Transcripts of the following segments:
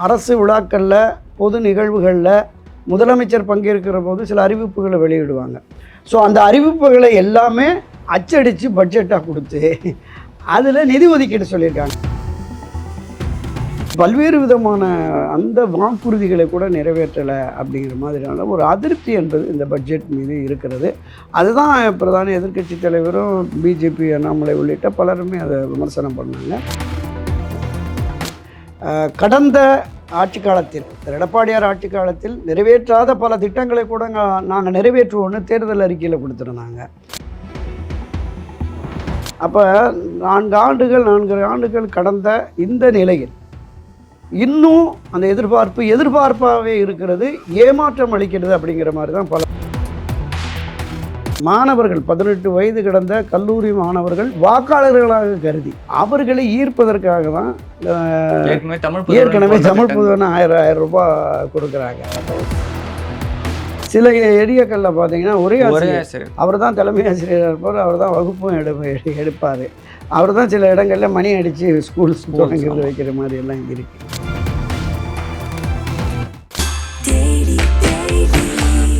அரசு விழாக்களில் பொது நிகழ்வுகளில் முதலமைச்சர் பங்கேற்கிற போது சில அறிவிப்புகளை வெளியிடுவாங்க. ஸோ அந்த அறிவிப்புகளை எல்லாமே அச்சடித்து பட்ஜெட்டாக கொடுத்து அதில் நிதி ஒதுக்கீடு சொல்லியிருக்காங்க. பல்வேறு விதமான அந்த வாக்குறுதிகளை கூட நிறைவேற்றலை அப்படிங்கிற மாதிரியான ஒரு அதிருப்தி என்பது இந்த பட்ஜெட் மீது இருக்கிறது. அதுதான் பிரதான எதிர்க்கட்சி தலைவரும் பிஜேபி அண்ணாமலை உள்ளிட்ட பலருமே அதை விமர்சனம் பண்ணாங்க. கடந்த ஆட்சி காலத்தில் திரு எடப்பாடியார் ஆட்சி காலத்தில் நிறைவேற்றாத பல திட்டங்களை கூட நாங்கள் நிறைவேற்றுவோன்னு தேர்தல் அறிக்கையில் கொடுத்துருந்தாங்க. அப்போ நான்கு ஆண்டுகள் நான்கு ஆண்டுகள் கடந்த இந்த நிலையில் இன்னும் அந்த எதிர்பார்ப்பு எதிர்பார்ப்பாகவே இருக்கிறது ஏமாற்றம் அளிக்கிறது அப்படிங்கிற மாதிரி தான் பல மாணவர்கள் பதினெட்டு வயது கடந்த கல்லூரி மாணவர்கள் வாக்காளர்களாக கருதி அவர்களை ஈர்ப்பதற்காக தான் ஏற்கனவே தமிழ். புதுவன ஆயிரம் ஆயிரம் ரூபாய் கொடுக்குறாங்க. சில ஏரியாக்களில் பார்த்தீங்கன்னா ஒரே ஆசிரியர். ஆசிரியர். அவர் தான் தலைமை ஆசிரியராக இருப்பார் அவர் தான் வகுப்பும் எடு எடுப்பார். அவர் தான் சில இடங்களில் மணி அடித்து ஸ்கூல்ஸ் தொடங்கிறது வைக்கிற மாதிரி எல்லாம் இருக்கு.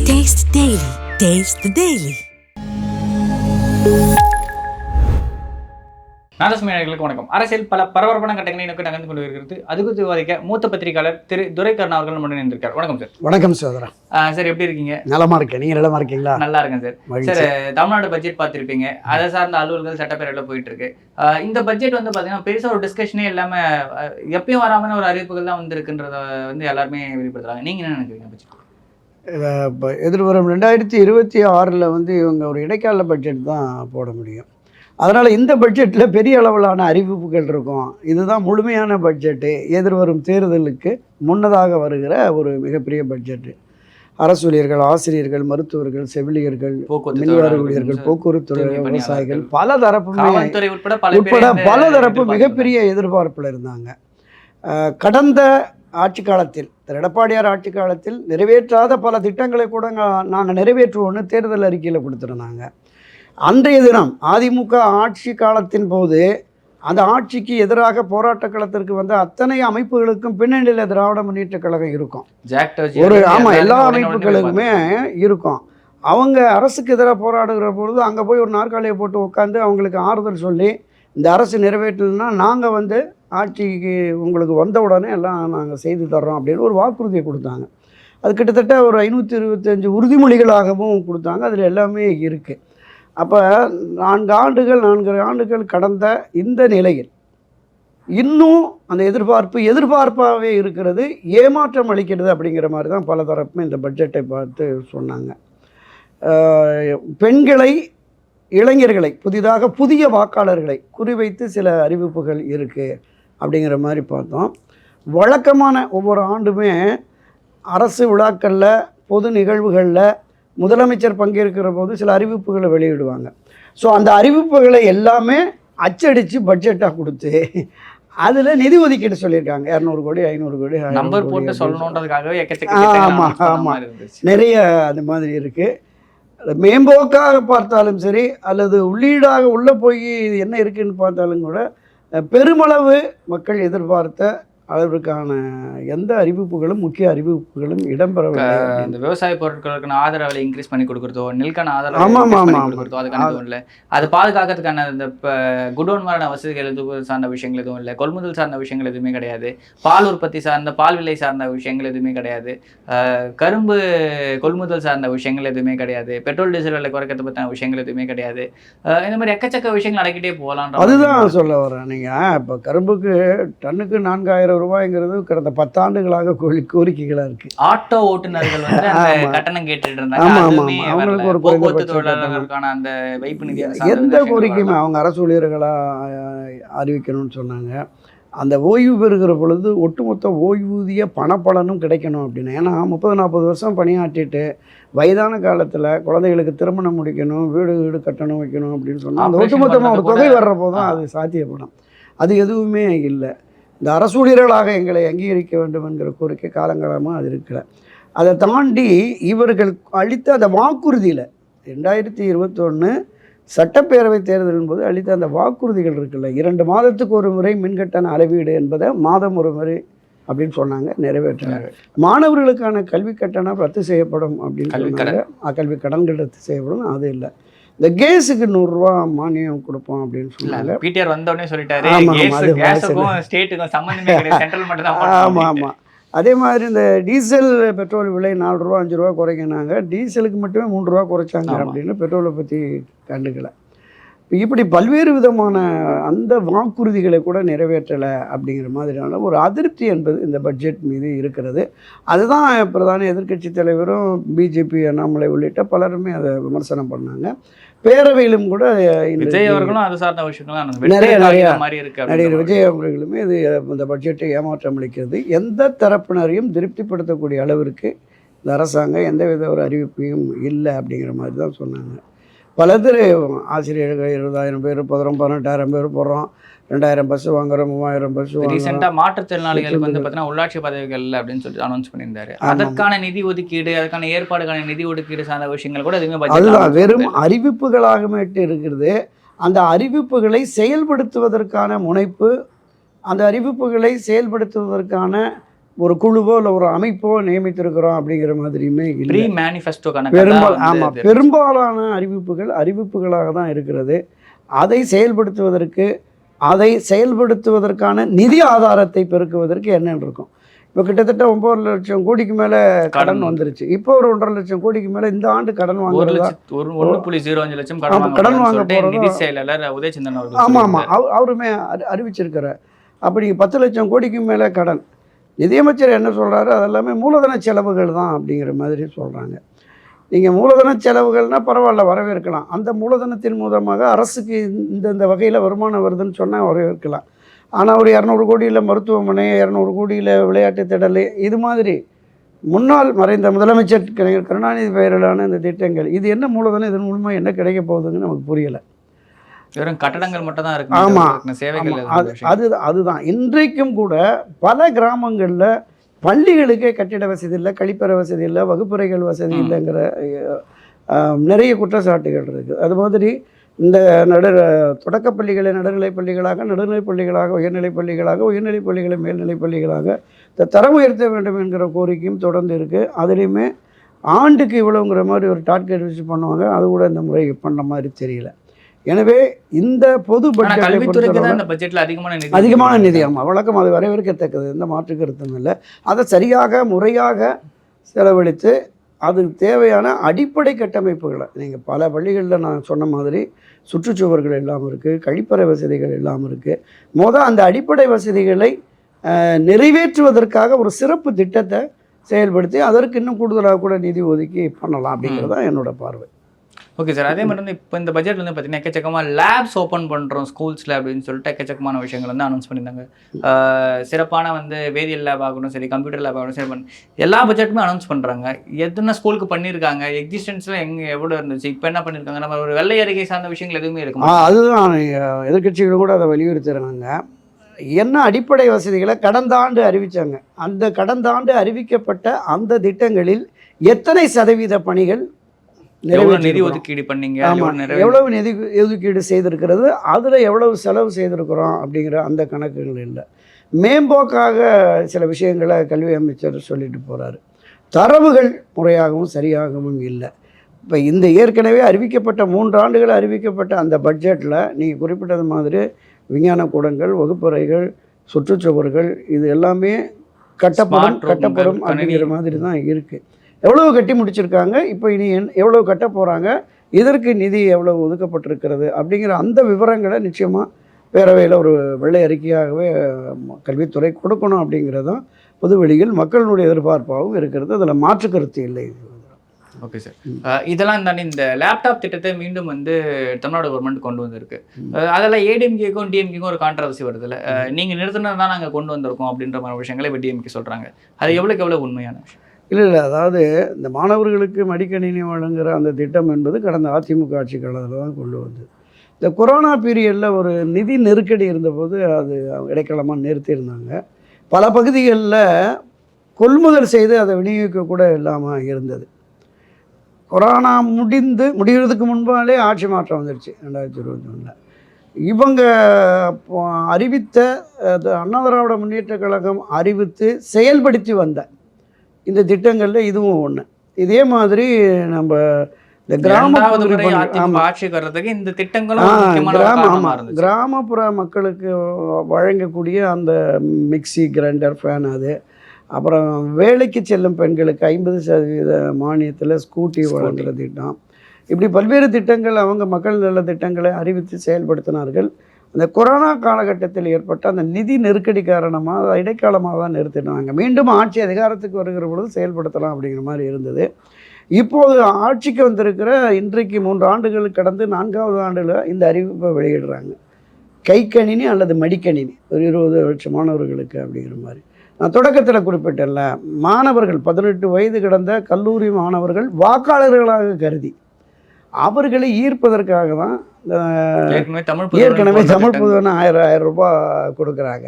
Taste Daily. Taste the Daily. நாதசுமையாளர்களுக்கு வணக்கம். அரசியல் பல பரபரப்பான கட்டங்களை நோக்கி நகர்ந்து கொண்டு வருகிறது. அது குறித்து விவாதிக்க மூத்த பத்திரிகையாளர் திரு துரைக்கண்ணா அவர்கள் நம்முடன் இருந்திருக்கார் வணக்கம் சார். வணக்கம் சோதரா. சார் எப்படி இருக்கீங்க? நலமா இருக்கேன். நீங்கள் நலமா இருக்கீங்களா? நல்லா இருக்கேன் சார். சார் தமிழ்நாடு பட்ஜெட் பார்த்திருப்பீங்க. அதை சார்ந்த அலுவல்கள் சட்டப்பேரவையில் போயிட்டு இருக்கு இந்த பட்ஜெட் வந்து பாத்தீங்கன்னா பெருசா ஒரு டிஸ்கஷனே இல்லாம ஆஹ் எப்பயும் வராம ஒரு அறிவிப்புகள் தான் வந்திருக்குன்றத வந்து எல்லாருமே வெளிப்படுத்துறாங்க நீங்க என்ன நினைக்கிறீங்க பட்ஜெட்? இப்போ எதிர்வரும் ரெண்டாயிரத்தி இருபத்தி ஆறில் வந்து இவங்க ஒரு இடைக்கால பட்ஜெட் தான் போட முடியும். அதனால் இந்த பட்ஜெட்டில் பெரிய அளவிலான அறிவிப்புகள் இருக்கும். இதுதான் முழுமையான பட்ஜெட்டு எதிர்வரும் தேர்தலுக்கு முன்னதாக வருகிற ஒரு மிகப்பெரிய பட்ஜெட்டு அரசு ஊழியர்கள் ஆசிரியர்கள் மருத்துவர்கள் செவிலியர்கள் மின்வார ஊழியர்கள் போக்குவரத்து விவசாயிகள் பல தரப்புமே உட்பட பல தரப்பு மிகப்பெரிய எதிர்பார்ப்பில் இருந்தாங்க. கடந்த ஆட்சி காலத்தில் திரு எடப்பாடியார் ஆட்சி காலத்தில் நிறைவேற்றாத பல திட்டங்களை கூட நாங்கள் நிறைவேற்றுவோன்னு தேர்தல் அறிக்கையில் கொடுத்துருந்தாங்க. அன்றைய தினம் அதிமுக ஆட்சி காலத்தின் போது அந்த ஆட்சிக்கு எதிராக போராட்ட களத்திற்கு வந்த அத்தனை அமைப்புகளுக்கும் பின்னணியில் திராவிட முன்னேற்ற கழகம் இருக்கும். ஒரு ஆமாம் எல்லா அமைப்புகளுக்குமே இருக்கும். அவங்க அரசுக்கு எதிராக போராடுகிற பொழுது அங்கே போய் ஒரு நாற்காலியை போட்டு உட்காந்து அவங்களுக்கு ஆறுதல் சொல்லி இந்த அரசு நிறைவேற்றலைன்னா நாங்கள் வந்து ஆட்சிக்கு உங்களுக்கு வந்த உடனே எல்லாம் நாங்கள் செய்து தர்றோம் அப்படின்னு ஒரு வாக்குறுதியை கொடுத்தாங்க. அது கிட்டத்தட்ட ஒரு ஐநூற்றி இருபத்தஞ்சி உறுதிமொழிகளாகவும் கொடுத்தாங்க. அதில் எல்லாமே இருக்குது அப்போ நான்கு ஆண்டுகள் நான்கு ஆண்டுகள் கடந்த இந்த நிலையில் இன்னும் அந்த எதிர்பார்ப்பு எதிர்பார்ப்பாகவே இருக்கிறது. ஏமாற்றம் அளிக்கிறது அப்படிங்கிற மாதிரி தான் பல தரப்புமே இந்த பட்ஜெட்டை பார்த்து சொன்னாங்க. பெண்களை இளைஞர்களை புதிதாக புதிய வாக்காளர்களை குறிவைத்து சில அறிவிப்புகள் இருக்குது அப்படிங்கிற மாதிரி பார்த்தோம். வழக்கமான ஒவ்வொரு ஆண்டுமே அரசு விழாக்களில் பொது நிகழ்வுகளில் முதலமைச்சர் பங்கேற்கிற போது சில அறிவிப்புகளை வெளியிடுவாங்க. ஸோ அந்த அறிவிப்புகளை எல்லாமே அச்சடித்து பட்ஜெட்டாக கொடுத்து அதில் நிதி ஒதுக்கீடு சொல்லியிருக்காங்க. இரநூறு கோடி ஐநூறு கோடி நம்பர் போட்டு சொல்லணுன்றதுக்காகவே எக்கச்சக்க ஆமா, திட்டங்கள் announce பண்ண ஆமா. மாதிரி இருந்துச்சு. நிறைய அது மாதிரி இருக்குது மேம்போக்காக பார்த்தாலும் சரி அல்லது உள்ளீடாக உள்ளே போய் இது என்ன இருக்குன்னு பார்த்தாலும் கூட பெருமளவு மக்கள் எதிர்பார்த்த அளவிற்கான எந்த அறிவிப்புகளும் முக்கிய அறிவிப்புகளும் இடம்பெறவில்லை. இந்த விவசாய பொருட்களுக்கான ஆதரவு விலை இன்க்ரீஸ் பண்ணி கொடுக்குறதோ நெல்கான ஆதரவு ஆமா, increase ஆமா, பண்ணி ஆமா. கொடுக்குறதோ அதுக்கான எதுவும் இல்லை. அது பாதுகாக்கிறதுக்கான இந்த குடோன் மாதிரியான வசதிகள் எதுவும் சார்ந்த விஷயங்கள் எதுவும் இல்லை. கொள்முதல் சார்ந்த விஷயங்கள் எதுவுமே கிடையாது. பால் உற்பத்தி சார்ந்த பால் விலை சார்ந்த விஷயங்கள் எதுவுமே கிடையாது. கரும்பு கொள்முதல் சார்ந்த விஷயங்கள் எதுவுமே கிடையாது. பெட்ரோல் டீசல் விலை குறைக்கிறது பற்றின விஷயங்கள் எதுவுமே கிடையாது. இந்த மாதிரி எக்கச்சக்க விஷயங்கள் அடக்கிட்டே போகலாம் அதுதான் சொல்ல வரேன். நீங்கள் இப்போ கரும்புக்கு டன்னுக்கு நான்காயிரம் ரூபாய்ங்கிறது கடந்த பத்தாண்டுகளாக கோரி கோரிக்கைகளாக இருக்குது ஆட்டோ ஓட்டுநர்கள் வந்து. கட்டணம் கேட்டுட்டு இருந்தாங்க. அவங்களுக்கு. ஒரு குறைந்தபட்ச அந்த வைப்பு நிதி எந்த கோரிக்கையுமே. அவங்க அரசு ஊழியர்களாக அறிவிக்கணும்னு சொன்னாங்க அந்த ஓய்வு பெறுகிற பொழுது ஒட்டுமொத்த ஓய்வூதிய பணப்பலனும் கிடைக்கணும் அப்படின்னு ஏன்னா முப்பது நாற்பது வருஷம் பணியாற்றிட்டு வயதான காலத்தில் குழந்தைகளுக்கு திருமணம் முடிக்கணும் வீடு வீடு கட்டணம் வைக்கணும் அப்படின்னு சொன்னால் அந்த ஒட்டுமொத்தமாக ஒரு தொகை வர்றப்போ தான் அது சாத்தியப்படும் அது எதுவுமே இல்லை இந்த அரசு ஊழியர்களாக எங்களை அங்கீகரிக்க வேண்டும் என்கிற கோரிக்கை காலங்காலமாக அது இருக்கல அதை தாண்டி இவர்கள் அளித்த அந்த வாக்குறுதியில் ரெண்டாயிரத்தி இருபத்தொன்று சட்டப்பேரவை தேர்தலின் போது அளித்த அந்த வாக்குறுதிகள் இருக்குல்ல இரண்டு மாதத்துக்கு ஒரு முறை மின்கட்டண அளவீடு என்பதை மாதம் ஒரு முறை அப்படின்னு சொன்னாங்க நிறைவேற்றல மாணவர்களுக்கான கல்வி கட்டணம் ரத்து செய்யப்படும் அப்படின்னு அஹ் கல்வி கடன்கள் ரத்து செய்யப்படும் அது இல்லை. இந்த கேஸுக்கு நூறுரூவா மானியம் கொடுப்போம் அப்படின்னு சொன்னாங்க பிடிஆர் வந்த உடனே சொல்லிட்டாரு ஆமாம் ஆமாம் அதே மாதிரி இந்த டீசல் பெட்ரோல் விலை நாலு ரூபா அஞ்சு ரூபா குறைக்கினாங்க. டீசலுக்கு மட்டுமே மூன்று ரூபா குறைச்சாங்க. அப்படின்னு பெட்ரோலை பற்றி கண்டுக்கல. இப்ப இப்படி பல்வேறு விதமான அந்த வாக்குறுதிகளை கூட நிறைவேற்றலை அப்படிங்கிற மாதிரியான ஒரு அதிருப்தி என்பது இந்த பட்ஜெட் மீது இருக்கிறது. அதுதான் பிரதான எதிர்க்கட்சி தலைவரும் பிஜேபி அண்ணாமலை உள்ளிட்ட பலருமே அதை விமர்சனம் பண்ணாங்க. பேரவையிலும் கூட விஜய் அவர்களும் அது சார்ந்த விஷயங்கள்லாம் நிறைய, நிறைய நிறைய. மாதிரி இருக்கு நடிகர். விஜய் அவர்களுமே இது இந்த பட்ஜெட்டை ஏமாற்றம் அளிக்கிறது எந்த தரப்பினரையும் திருப்திப்படுத்தக்கூடிய அளவிற்கு இந்த அரசாங்கம் எந்தவித ஒரு அறிவிப்பையும் இல்லை அப்படிங்கிற மாதிரி தான் சொன்னாங்க பலதர் ஆசிரியர்கள் இருபதாயிரம் பேர் பதினொன்று பதினெட்டாயிரம் பேர் போடுறோம். ரெண்டாயிரம் பஸ் வாங்குறோம் மூவாயிரம் பஸ் வாங்குறோம். ரீசெண்டா மாற்றுத்திறனாளிகளுக்கு வந்து பார்த்தீங்கன்னா உள்ளாட்சி பதவிகள் அப்படின்னு சொல்லிட்டு அனௌன்ஸ் பண்ணியிருந்தாரு. அதற்கான நிதி ஒதுக்கீடு அதுக்கான ஏற்பாடுக்கான நிதி ஒதுக்கீடு சார்ந்த விஷயங்கள் கூட எதுவுமே அதுதான் வெறும் பண்ணல. அறிவிப்புகளாகமேட்டு இருக்கிறது. அந்த அறிவிப்புகளை செயல்படுத்துவதற்கான முனைப்பு அந்த அறிவிப்புகளை செயல்படுத்துவதற்கான ஒரு குழுவோ இல்லை ஒரு அமைப்போ நியமித்திருக்கிறோம் அப்படிங்கிற மாதிரியுமே இல்லை. ப்ரீ மேனிஃபெஸ்டோக்கான பெரும்பால் ஆமாம் பெரும்பாலான அறிவிப்புகள் அறிவிப்புகளாக தான் இருக்கிறது. அதை செயல்படுத்துவதற்கு அதை செயல்படுத்துவதற்கான நிதி ஆதாரத்தை பெருக்குவதற்கு என்னன்னு இருக்கும்? இப்போ கிட்டத்தட்ட ஒம்பது லட்சம் கோடிக்கு மேலே கடன். வந்துருச்சு. இப்போ ஒரு ஒன்றரை லட்சம் கோடிக்கு மேலே இந்த ஆண்டு கடன் வாங்குறதா? ஒரு ஒன்று புள்ளி ஜீரோ அஞ்சு லட்சம் ஆமா, கடன் வாங்க நிதி செயலாளர் உதயச்சந்திரன் ஆமாம் ஆமாம் அவருமே அறி அறிவிச்சிருக்கிறார். அப்படி பத்து லட்சம் கோடிக்கு மேலே கடன். நிதியமைச்சர் என்ன சொல்கிறாரு அதெல்லாமே மூலதன செலவுகள் தான் அப்படிங்கிற மாதிரி சொல்கிறாங்க நீங்கள் மூலதன செலவுகள்னால் பரவாயில்ல வரவேற்கலாம். அந்த மூலதனத்தின் மூலமாக அரசுக்கு இந்த இந்த வகையில் வருமானம் வருதுன்னு சொன்னால் வரவேற்கலாம். ஆனால் ஒரு இரநூறு கோடியில் மருத்துவமனை இரநூறு கோடியில் விளையாட்டு திடல் இது மாதிரி முன்னாள் மறைந்த முதலமைச்சர் கலைஞர் கருணாநிதி பெயரிலான இந்த திட்டங்கள் இது என்ன மூலதனம் இதன் மூலமாக என்ன கிடைக்க போகுதுன்னு நமக்கு புரியலை. வெறும் கட்டடங்கள் மட்டும் தான் இருக்கு ஆமா. மற்றபடி சேவைகள் அது அதுதான். இன்றைக்கும் கூட பல கிராமங்களில் பள்ளிகளுக்கே கட்டிட வசதி இல்லை கழிப்பற வசதி இல்லை வகுப்பறைகள் வசதி. இல்லைங்கிற நிறைய குற்றச்சாட்டுகள் இருக்குது அது மாதிரி இந்த நடு தொடக்கப் பள்ளிகளை நடுநிலைப் பள்ளிகளாக நடுநிலைப் பள்ளிகளாக உயர்நிலைப் பள்ளிகளாக உயர்நிலைப் பள்ளிகளை மேல்நிலைப் பள்ளிகளாக இந்த தரம் உயர்த்த வேண்டும் என்கிற கோரிக்கையும் தொடர்ந்து இருக்குது அதுலேயுமே ஆண்டுக்கு இவ்வளோங்கிற மாதிரி ஒரு டார்கெட் வச்சு பண்ணுவாங்க. அது கூட இந்த முறை பண்ண மாதிரி தெரியல. எனவே இந்த பொது பட்ஜெட்ல அதிகமான நிதி அதிகமான நிதி. ஆமாம் வழக்கம் அது வரவேற்கத்தக்கது. எந்த மாற்று கருத்தும் இல்லை. அதை சரியாக முறையாக செலவழித்து அதுக்கு தேவையான அடிப்படை கட்டமைப்புகளை நீங்கள் பல பள்ளிகளில் நான் சொன்ன மாதிரி சுற்றுச்சுவர்கள் எல்லாம் இருக்குது கழிப்பறை வசதிகள் எல்லாம் இருக்குது மொதல் அந்த அடிப்படை வசதிகளை நிறைவேற்றுவதற்காக ஒரு சிறப்பு திட்டத்தை செயல்படுத்தி அதற்கு இன்னும் கூடுதலாக கூட நிதி ஒதுக்கி பண்ணலாம் அப்படிங்கிறது தான் என்னோட பார்வை. ஓகே சார் அதே மாதிரி வந்து இப்போ இந்த பட்ஜெட்ல வந்து பார்த்தீங்கன்னா எக்கச்சக்கமாக லேப்ஸ் ஓப்பன் பண்ணுறோம் ஸ்கூல்ஸில் அப்படின்னு சொல்லிட்டு எக்கச்சக்கமான விஷயங்கள் வந்து அனௌன்ஸ் பண்ணியிருந்தாங்க. சிறப்பான வந்து வேதியியல் லேப் ஆகணும் சரி கம்ப்யூட்டர் லேப் ஆகணும் சரி பண்ண எல்லா பட்ஜெட்டுமே அனௌன்ஸ் பண்ணுறாங்க எத்தனை ஸ்கூலுக்கு பண்ணியிருக்காங்க? எக்ஸிஸ்டன்ஸில் எங்கே எவ்வளோ இருந்துச்சு? இப்போ என்ன பண்ணியிருக்காங்க? நம்ம ஒரு வெள்ளை அறிக்கை சார்ந்த விஷயங்கள் எதுவுமே இருக்குமா அதுதான். அஹ், எதிர்க்கட்சிகள் கூட அதை வலியுறுத்துறாங்க என்ன அடிப்படை வசதிகளை கடந்த ஆண்டு அறிவிச்சாங்க. அந்த கடந்த ஆண்டு அறிவிக்கப்பட்ட அந்த திட்டங்களில் எத்தனை சதவீத பணிகள் எவ்வளோ நிதி? ஒதுக்கீடு பண்ணீங்க? எவ்வளவு நிதி ஒதுக்கீடு செய்திருக்கிறது அதில் எவ்வளவு செலவு செய்திருக்கிறோம் அப்படிங்கிற அந்த கணக்குகள் இல்லை. மேம்போக்காக சில விஷயங்களை கல்வி அமைச்சர் சொல்லிட்டு போகிறாரு தரவுகள் முறையாகவும் சரியாகவும் இல்லை. இப்போ இந்த ஏற்கனவே அறிவிக்கப்பட்ட மூன்று ஆண்டுகள் அறிவிக்கப்பட்ட அந்த பட்ஜெட்டில் நீங்கள் குறிப்பிட்டது மாதிரி விஞ்ஞான கூடங்கள் வகுப்பறைகள் சுற்றுச்சுவர்கள் இது எல்லாமே கட்டப்படும் கட்டப்படும். அப்படிங்கிற மாதிரி தான் இருக்குது எவ்வளவு கட்டி முடிச்சிருக்காங்க இப்போ இனி என் எவ்வளவு கட்ட போகிறாங்க இதற்கு நிதி எவ்வளவு ஒதுக்கப்பட்டிருக்கிறது அப்படிங்கிற அந்த விவரங்களை நிச்சயமாக பேரவையில் ஒரு வெள்ளை அறிக்கையாகவே கல்வித்துறை கொடுக்கணும் அப்படிங்கிறது தான் பொதுவெளியில் மக்களுடைய எதிர்பார்ப்பாகவும் இருக்கிறது. அதில் மாற்று கருத்து இல்லை. Okay sir. இதெல்லாம் தாண்டி இந்த லேப்டாப் திட்டத்தை மீண்டும் வந்து தமிழ்நாடு கவர்மெண்ட் கொண்டு வந்திருக்கு. அதெல்லாம் ஏடிஎம்கேக்கும் டிஎம்கேக்கும் ஒரு கான்ட்ரவர்சி வருதுல்ல. அஹ் நீங்க நிறுத்தினது தான் நாங்கள் கொண்டு வந்திருக்கோம் அப்படின்ற மாதிரி விஷயங்களை இப்போ டிஎம்கே சொல்றாங்க. அது எவ்வளோக்கு எவ்வளோ உண்மையான விஷயம்? இல்லை இல்லை. அதாவது இந்த மாணவர்களுக்கு மடிக்கணினி வழங்குகிற அந்த திட்டம் என்பது கடந்த அதிமுக ஆட்சி காலத்தில் தான் கொண்டு வந்தது. இந்த கொரோனா பீரியடில் ஒரு நிதி நெருக்கடி இருந்தபோது அது இடைக்காலமாக நிறுத்தியிருந்தாங்க. பல பகுதிகளில் கொள்முதல் செய்து அதை விநியோகிக்க கூட இல்லாமல் இருந்தது. கொரோனா முடிந்து முடிகிறதுக்கு முன்பாலே ஆட்சி மாற்றம் வந்துடுச்சு ரெண்டாயிரத்தி இருபத்தி ஒன்றில் இவங்க அறிவித்த அது அண்ணா திராவிட முன்னேற்ற கழகம் அறிவித்து செயல்படுத்தி வந்த இந்த திட்டங்களில் இதுவும் ஒன்று இதே மாதிரி நம்ம இந்த அதிமுக ஆட்சிக்கு வர்றதுக்கு இந்த திட்டங்களும் கிராம கிராமப்புற மக்களுக்கு வழங்கக்கூடிய அந்த மிக்ஸி கிரைண்டர் ஃபேன் அது. அப்புறம் வேலைக்கு செல்லும் பெண்களுக்கு ஐம்பது சதவீத மானியத்தில் ஸ்கூட்டி. வழங்குற திட்டம். இப்படி பல்வேறு திட்டங்கள் அவங்க மக்கள் நல திட்டங்களை அறிவித்து செயல்படுத்தினார்கள். அந்த கொரோனா காலகட்டத்தில் ஏற்பட்ட அந்த நிதி நெருக்கடி காரணமாக இடைக்காலமாக தான் நிறுத்தினாங்க மீண்டும் ஆட்சி அதிகாரத்துக்கு வருகிற பொழுது செயல்படுத்தலாம் அப்படிங்கிற மாதிரி இருந்தது. இப்போது ஆட்சிக்கு வந்திருக்கிற இன்றைக்கு மூன்று ஆண்டுகள் கடந்து நான்காவது ஆண்டில் இந்த அறிவிப்பை வெளியிடுறாங்க. கைக்கணினி அல்லது மடிக்கணினி ஒரு இருபது லட்சம் மாணவர்களுக்கு அப்படிங்கிற மாதிரி. நான் தொடக்கத்தில் குறிப்பிட்டேன்ல மாணவர்கள் பதினெட்டு வயது கடந்த கல்லூரி மாணவர்கள் வாக்காளர்களாக கருதி அவர்களை ஈர்ப்பதற்காக தான் ஏற்கனவே தமிழ் புதுவன் ஆயிரம் ஆயிரம் ரூபாய் கொடுக்குறாங்க.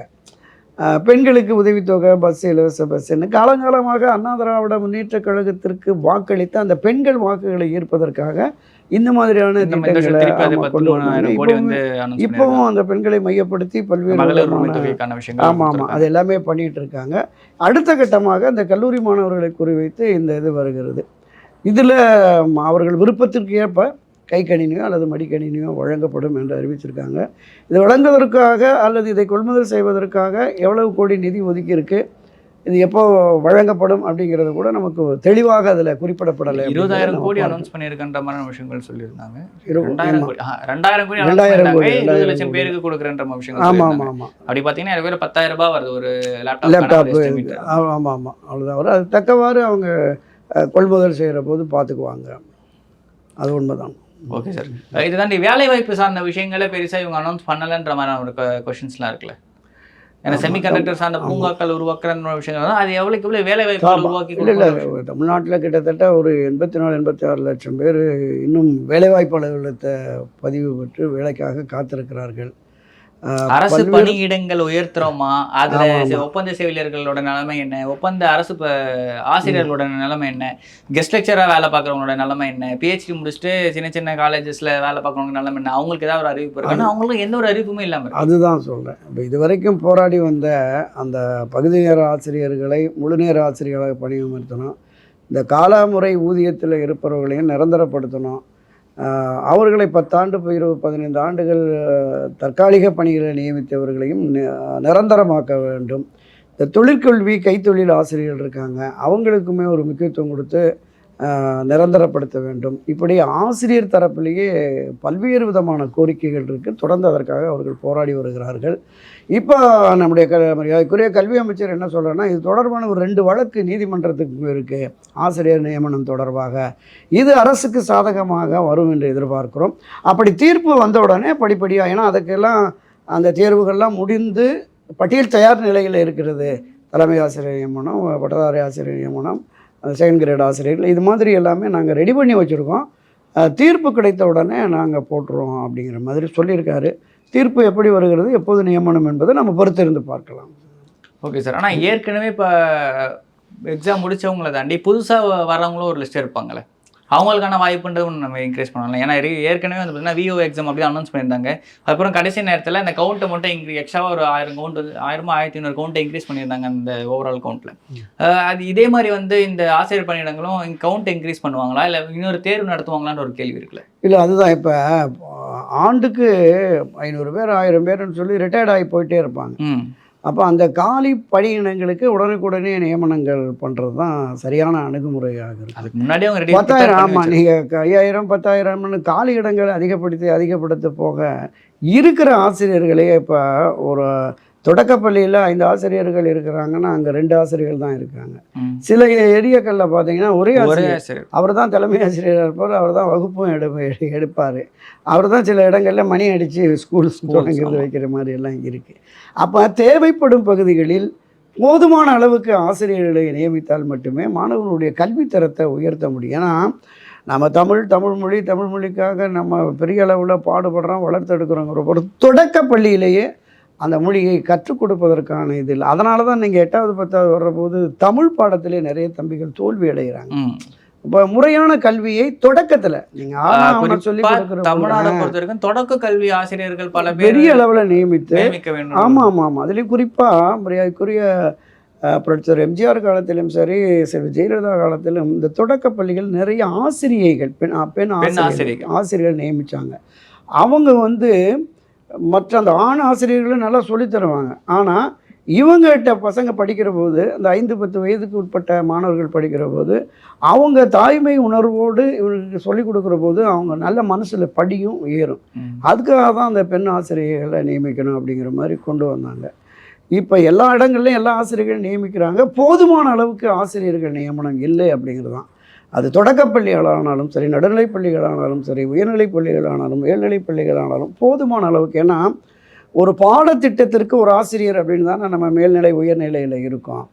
பெண்களுக்கு உதவித்தொகை பஸ் இலவச பஸ்ன்னு காலங்காலமாக அண்ணா திராவிட முன்னேற்ற கழகத்திற்கு வாக்களித்த அந்த பெண்கள் வாக்குகளை ஈர்ப்பதற்காக இந்த மாதிரியான திட்டங்களை கொண்டு வந்தாங்க. இப்போவும் அந்த பெண்களை மையப்படுத்தி பல்வேறு ஆமாம் ஆமாம் அது எல்லாமே பண்ணிட்டு இருக்காங்க. அடுத்த கட்டமாக அந்த கல்லூரி மாணவர்களை குறிவைத்து இந்த இது வருகிறது. இதில் அவர்கள் விருப்பத்திற்கு ஏற்ப கைக்கணினியோ அல்லது மடிக்கணினியோ வழங்கப்படும் என்று அறிவிச்சிருக்காங்க. இது வழங்குவதற்காக அல்லது இதை கொள்முதல் செய்வதற்காக எவ்வளவு கோடி நிதி ஒதுக்கி இருக்கு இது எப்போ வழங்கப்படும் அப்படிங்கிறது கூட நமக்கு தெளிவாக அதில் குறிப்பிடப்படலை இருபதாயிரம் கோடி அனௌன்ஸ் பண்ணிருக்கின்ற மாதிரி விஷயங்கள் சொல்லியிருந்தாங்க. ரெண்டாயிரம். கோடி ரெண்டாயிரம் கோடி இருபது லட்சம். பேருக்கு கொடுக்குறன்ற விஷயங்கள் ஆமாம். ஆமாம் ஆமாம் அப்படி பார்த்தீங்கன்னா எனக்கு பத்தாயிரம் ரூபாய் வருது ஒரு லேப்டாப் லேப்டாப்பு ஆமாம் ஆமாம் அவ்வளோதான் வரும் அது தக்கவாறு அவங்க கொள்முதல் செய்கிற போது பார்த்துக்குவாங்க அது உண்மைதான். Okay sir. இது தாண்டி வேலை வாய்ப்பு சார்ந்த விஷயங்களே பெருசா இவங்க அனௌன்ஸ் பண்ணலன்ற மாதிரி ஒரு கொஷின்ஸ்லாம் இருக்குல்ல? ஏன்னா ஆமா. செமிகண்டக்டர் சார்ந்த. பூங்காக்கள் உருவாக்குற விஷயங்கள் அது எவ்வளவுக்கு எவ்வளவு வேலை வாய்ப்புகள் உருவாக்கி இல்லை தமிழ்நாட்டில் கிட்டத்தட்ட ஒரு எண்பத்தி நாலு எண்பத்தி ஆறு லட்சம் பேர் இன்னும் வேலைவாய்ப்பு அலுவலகத்தை பதிவு பெற்று வேலைக்காக காத்திருக்கிறார்கள். அரசு பணியிடங்கள் உயர்த்துறோமா? அதுல. ஒப்பந்த செவிலியர்களோட நிலைமை என்ன? ஒப்பந்த அரசு ஆசிரியர்களோட நிலைமை என்ன? கெஸ்ட் லெக்சரா வேலை பார்க்குறவங்களோட நிலைமை என்ன? பிஹெச்டி முடிச்சுட்டு சின்ன சின்ன காலேஜஸ்ல வேலை பார்க்குறவங்க நிலைமை என்ன? அவங்களுக்கு ஏதாவது ஒரு அறிவிப்பு இருக்கு. அவங்களுக்கு எந்த ஒரு அறிவிப்புமே இல்லாம இருக்கு. அதுதான் சொல்கிறேன் இப்போ இதுவரைக்கும் போராடி வந்த அந்த பகுதி நேர ஆசிரியர்களை முழு நேர ஆசிரியர்களாக பணியமர்த்தணும். இந்த காலாமுறை ஊதியத்தில் இருப்பவர்களையும் நிரந்தரப்படுத்தணும். அவர்களை பத்தாண்டு இருபது பதினைந்து ஆண்டுகள் தற்காலிக பணிகளை நியமித்தவர்களையும் நிரந்தரமாக்க வேண்டும். இந்த தொழிற்கல்வி கைத்தொழில் ஆசிரியர்கள் இருக்காங்க. அவங்களுக்குமே ஒரு முக்கியத்துவம் கொடுத்து நிரந்தரப்படுத்த வேண்டும். இப்படி ஆசிரியர் தரப்பிலேயே பல்வேறு விதமான கோரிக்கைகள் இருக்குது தொடர்ந்து அதற்காக அவர்கள் போராடி வருகிறார்கள். இப்போ நம்முடைய க மரியாதைக்குரிய கல்வி அமைச்சர் என்ன சொல்கிறேன்னா இது தொடர்பான ஒரு ரெண்டு வழக்கு நீதிமன்றத்துக்கு இருக்குது ஆசிரியர் நியமனம் தொடர்பாக. இது அரசுக்கு சாதகமாக வரும் என்று எதிர்பார்க்கிறோம். அப்படி தீர்ப்பு வந்த உடனே படிப்படியாக ஏன்னா அதுக்கெல்லாம் அந்த தேர்வுகள்லாம் முடிந்து பட்டியல் தயார் நிலையில் இருக்கிறது. தலைமை ஆசிரியர் நியமனம் பட்டதாரி ஆசிரியர் நியமனம் செகண்ட் கிரேட் ஆசிரியர்கள் இது மாதிரி எல்லாமே நாங்கள் ரெடி பண்ணி வச்சுருக்கோம். தீர்ப்பு கிடைத்த உடனே நாங்கள் போட்டுருவோம் அப்படிங்கிற மாதிரி சொல்லியிருக்காரு. தீர்ப்பு எப்படி வருகிறது எப்போது நியமனம் என்பதை நம்ம பொறுத்திருந்து பார்க்கலாம். Okay sir. ஆனால் ஏற்கனவே இப்போ எக்ஸாம் முடித்தவங்கள தாண்டி புதுசாக வரவங்களும் ஒரு லிஸ்ட் இருப்பாங்களே அவங்களுக்கான வாய்ப்புன்றது நம்ம இன்க்ரீஸ் பண்ணலாம். ஏன்னா ஏற்கனவே வந்து பார்த்தீங்கன்னா விஓ எக்ஸாம் அப்படி அனௌன்ஸ் பண்ணியிருந்தாங்க. அப்புறம் கடைசி நேரத்தில் இந்த கவுண்ட்டை மட்டும் இன்க்ரீ எக்ஸ்ட்ராவாக ஒரு ஆயிரம் கவுண்ட் ஆயிரமா ஆயிரத்தி ஐநூறு கவுண்ட்டை இன்க்ரீஸ் பண்ணியிருந்தாங்க அந்த ஓவரால் கவுண்ட்டில் அது இதே மாதிரி வந்து இந்த ஆசிரியர் பணியிடங்களும் கவுண்ட் இன்க்ரீஸ் பண்ணுவாங்களா? இல்லை இன்னொரு தேர்வு நடத்துவாங்களான்னு ஒரு கேள்வி இருக்குல்ல? இல்லை அதுதான். இப்போ ஆண்டுக்கு ஐநூறு பேர் ஆயிரம் பேர்னு சொல்லி ரிட்டையர்ட் ஆகி போயிட்டே இருப்பாங்க. அப்போ அந்த காலி பணியிடங்களுக்கு உடனுக்குடனே நியமனங்கள் பண்ணுறது தான் சரியான அணுகுமுறையாக இருக்குது அதுக்கு முன்னாடி பத்தாயிரம் ஆமாம் நீங்கள் ஐயாயிரம் பத்தாயிரம்னு காலி இடங்கள் அதிகப்படுத்தி அதிகப்படுத்த போக இருக்கிற ஆசிரியர்களே இப்போ ஒரு தொடக்கப்பள்ளியில் ஐந்து ஆசிரியர்கள் இருக்கிறாங்கன்னா அங்கே ரெண்டு ஆசிரியர்கள் தான் இருக்காங்க. சில ஏரியாக்களில் பார்த்தீங்கன்னா ஒரே ஆசிரியர். ஆசிரியர். அவர் தான் தலைமை ஆசிரியராக இருப்பார் அவர் தான் வகுப்பும் எடு எடுப்பார். அவர் தான் சில இடங்களில் மணி அடித்து ஸ்கூல் தொடங்கிறது. வைக்கிற மாதிரி எல்லாம் இருக்குது அப்போ தேவைப்படும் பகுதிகளில் போதுமான அளவுக்கு ஆசிரியர்களை நியமித்தால் மட்டுமே மாணவர்களுடைய கல்வித்தரத்தை உயர்த்த முடியும். ஏன்னா நம்ம தமிழ் தமிழ் மொழி தமிழ் மொழிக்காக நம்ம பெரிய அளவில் பாடுபடுறோம் வளர்த்தெடுக்கிறோங்கிற ஒரு தொடக்க பள்ளியிலேயே அந்த மொழியை கற்றுக் கொடுப்பதற்கான இது இல்லை அதனால தான் நீங்கள் எட்டாவது பத்தாவது வர்றபோது தமிழ் பாடத்திலே நிறைய தம்பிகள் தோல்வி அடைகிறாங்க. இப்போ முறையான கல்வியை தொடக்கத்துல நீங்க ஆனா ஆஹ் அவனை சொல்லி தமிழ்நாடை போது பொறுத்த வரைக்கும் தொடக்க கல்வி ஆசிரியர்கள் பல பேர் பெரிய அளவுல நியமித்து நியமிக்க வேண்டும். ஆமா ஆமா ஆமா. அதுலேயும் குறிப்பா மரியாதைக்குரிய அஹ், புரட்சியர் எம்ஜிஆர் காலத்திலும் சரி செல்வி ஜெயலலிதா காலத்திலும் இந்த தொடக்க பள்ளிகள் நிறைய ஆசிரியைகள் பெண் பெண் ஆசிரியர்கள் ஆசிரியர்கள். நியமிச்சாங்க அவங்க வந்து மற்ற அந்த ஆண் ஆசிரியர்களும் நல்லா சொல்லித் தருவாங்க ஆனால் இவங்ககிட்ட பசங்க படிக்கிற போது அந்த ஐந்து பத்து வயதுக்கு உட்பட்ட மாணவர்கள் படிக்கிற போது அவங்க தாய்மை உணர்வோடு இவங்களுக்கு சொல்லிக் கொடுக்குற போது அவங்க நல்ல மனசில் படியும் ஏறும். அதுக்காக தான் அந்த பெண் ஆசிரியர்களை நியமிக்கணும் அப்படிங்கிற மாதிரி கொண்டு வந்தாங்க இப்போ எல்லா இடங்கள்லையும் எல்லா ஆசிரியர்கள் நியமிக்கிறாங்க. போதுமான அளவுக்கு ஆசிரியர்கள் நியமனம் இல்லை அப்படிங்கிறது தான். அது தொடக்கப் பள்ளிகளானாலும் சரி நடுநிலைப் பள்ளிகளானாலும் சரி உயர்நிலைப் பள்ளிகளானாலும் மேல்நிலைப் பள்ளிகளானாலும் போதுமான அளவுக்கு ஏன்னா ஒரு பாடத்திட்டத்திற்கு ஒரு ஆசிரியர் அப்படின்னு தானே நம்ம மேல்நிலை உயர்நிலையில் இருக்கோம்.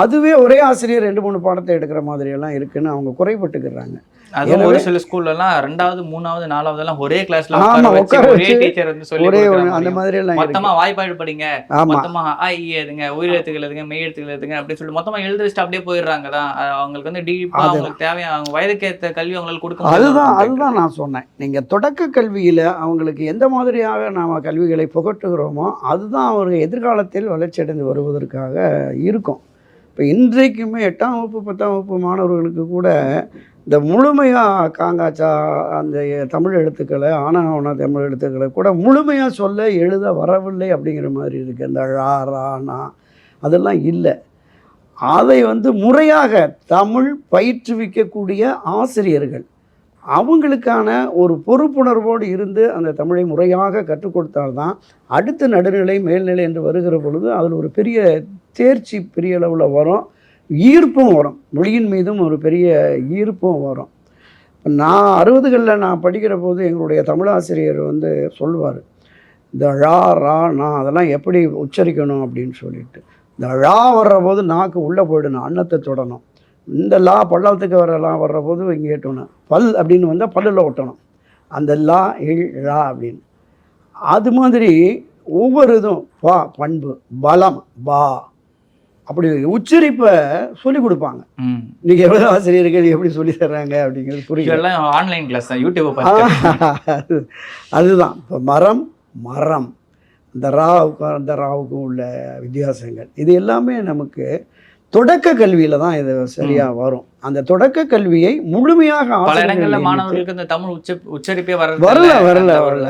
அதுவே ஒரே ஆசிரியர் ரெண்டு மூணு பாடத்தை எடுக்கிற மாதிரியெல்லாம் இருக்குதுன்னு அவங்க குறைபட்டுக்கிறாங்க. அதுவும் ஒரு சில ஸ்கூல்ல எல்லாம் ரெண்டாவது மூணாவது நாலாவது எல்லாம் ஒரே கிளாஸ்ல உட்கார ஒரே டீச்சர் வந்து சொல்லி ஒரே அந்த. மாதிரி எல்லாம் மொத்தமா வாய்ப்பாடு படிங்க. மொத்தமா ஆ இ எழுதுங்க உயிரெழுத்துக்கள் எழுதுங்க மெய் எழுத்துக்கள் எழுதுங்க அப்படின்னு சொல்லி மொத்தமா எழுதி வச்சுட்டு அப்படியே போயிடுறாங்க தான் அவங்களுக்கு வந்து டீப்பா. அவங்களுக்கு தேவையான அவங்க வயதுக்கு ஏத்த கல்வி அவங்களுக்கு கொடுக்க அதுதான். அதுதான் நான் சொன்னேன். நீங்கள் தொடக்க கல்வியில் அவங்களுக்கு எந்த மாதிரியாக நாம் கல்விகளை புகட்டுகிறோமோ அதுதான் அவர் எதிர்காலத்தில் வளர்ச்சியடைந்து வருவதற்காக இருக்கும். இப்போ இன்றைக்குமே எட்டாம் வகுப்பு பத்தாம் வகுப்பு மாணவர்களுக்கு கூட இந்த முழுமையாக காங்காச்சா அந்த தமிழ் எழுத்துக்களை ஆனா தமிழ் எழுத்துக்களை கூட முழுமையாக சொல்ல எழுத வரவில்லை அப்படிங்கிற மாதிரி இருக்குது இந்த ழா அதெல்லாம் இல்லை. அதை வந்து முறையாக தமிழ் பயிற்றுவிக்கக்கூடிய ஆசிரியர்கள் அவங்களுக்கான ஒரு பொறுப்புணர்வோடு இருந்து அந்த தமிழை முறையாக கற்றுக் கொடுத்தால்தான் அடுத்த நடுநிலை மேல்நிலை என்று வருகிற பொழுது அதில் ஒரு பெரிய தேர்ச்சி பெரிய அளவில் வரும். ஈர்ப்பும் வரும். மொழியின் மீதும் ஒரு பெரிய ஈர்ப்பும் வரும். நான் அறுபதுகளில் நான் படிக்கிற போது எங்களுடைய தமிழாசிரியர் வந்து சொல்லுவார் இந்த ழா ரா நான் அதெல்லாம் எப்படி உச்சரிக்கணும்? அப்படின்னு சொல்லிட்டு. இந்த ழா வர்ற போது நாக்கு உள்ளே போயிடணும் அன்னத்தை தொடணும். இந்த லா பள்ளத்துக்கு வர லா வர்ற போது இங்கே எட்டணும் பல் அப்படின்னு வந்தால் பல்லில் ஒட்டணும். அந்த லா இல் ழா அப்படின்னு. அது மாதிரி ஒவ்வொரு இதுவும் பா பண்பு பலம் பா. அப்படி உச்சரிப்பை சொல்லி கொடுப்பாங்க. நீங்கள் எவ்வளோ ஆசிரியர்கள் எப்படி சொல்லி தர்றாங்க அப்படிங்கிறது இதெல்லாம் ஆன்லைன் கிளாஸ் தான் யூடியூப் அதுதான். இப்போ மரம் மரம். இந்த ராவுக்கும் அந்த ராவுக்கும் உள்ள வித்தியாசங்கள். இது எல்லாமே நமக்கு தொடக்க கல்வியில தான் இது சரியா வரும். அந்த தொடக்க கல்வியை முழுமையாக பல இடங்கள்ல மாணவர்களுக்கு இந்த தமிழ் உச்ச உச்சரிப்பே வரது வரல. வரல, வரல.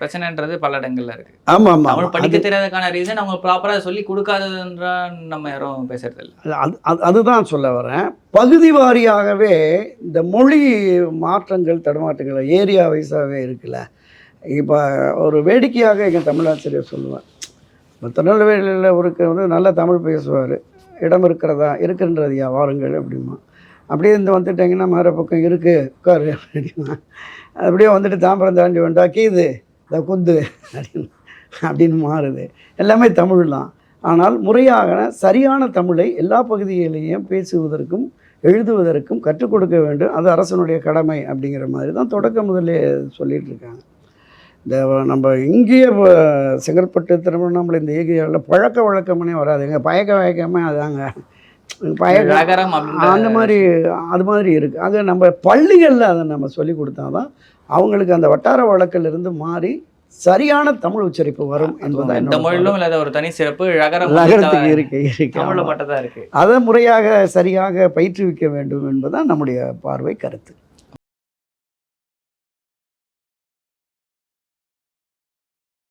பிரச்சனைன்றது பல இடங்கள்ல இருக்கு. ஆமா ஆமா தமிழ். படிக்க தெரியாததுக்கான ரீசன் அவங்க ப்ராப்பரா சொல்லி கொடுக்காததுன்றா நம்ம யாரும் பேசுறது இல்ல. அது அது- அதுதான் சொல்ல வரேன். பகுதி வாரியாகவே இந்த மொழி மாற்றங்கள் தடுமாற்றங்கள் ஏரியா வைஸாகவே இருக்குல்ல. இப்போ ஒரு வேடிக்கையாக எங்கள் தமிழாசிரியர் சொல்லுவார். இப்போ திருநெல்வேலியில் ஒருக்கு வந்து நல்ல தமிழ் பேசுவார். இடம் இருக்கிறதா இருக்குன்றதையா வாருங்கள் அப்படிமா அப்படியே இருந்து வந்துட்டாங்கன்னா மறு பக்கம் இருக்குது உட்காரு அப்படிமா அப்படியே வந்துட்டு தாம்பரம் தாண்டி வேண்டா கீது இந்த குந்து அப்படின்னு அப்படின்னு மாறுது. எல்லாமே தமிழ் தான். ஆனால் முறையாக சரியான தமிழை எல்லா பகுதிகளிலையும் பேசுவதற்கும் எழுதுவதற்கும் கற்றுக் கொடுக்க வேண்டும். அது அரசனுடைய கடமை அப்படிங்கிற மாதிரி தான் தொடக்க முதலே சொல்லிகிட்டு இருக்காங்க. இந்த நம்ம இங்கேயே இப்போ செங்கல்பட்டு திருவண்ணாமலை இந்த ஏரியாவில் பழக்க வழக்கம்னே வராது. எங்கள் பயக்க வழக்கமே அதாங்க. அப்படின்ற அந்த மாதிரி அது மாதிரி இருக்குது அது நம்ம பள்ளிகளில் அதை நம்ம சொல்லி கொடுத்தாதான் அவங்களுக்கு அந்த வட்டார வழக்கில் இருந்து மாறி சரியான தமிழ் உச்சரிப்பு வரும் என்பது எந்த மொழியிலும் இல்லாத ஒரு தனி சிறப்பு நகரத்துக்கு இருக்கு இருக்கு. அதை முறையாக சரியாக பயிற்றுவிக்க வேண்டும் என்பதுதான் நம்முடைய பார்வை கருத்து.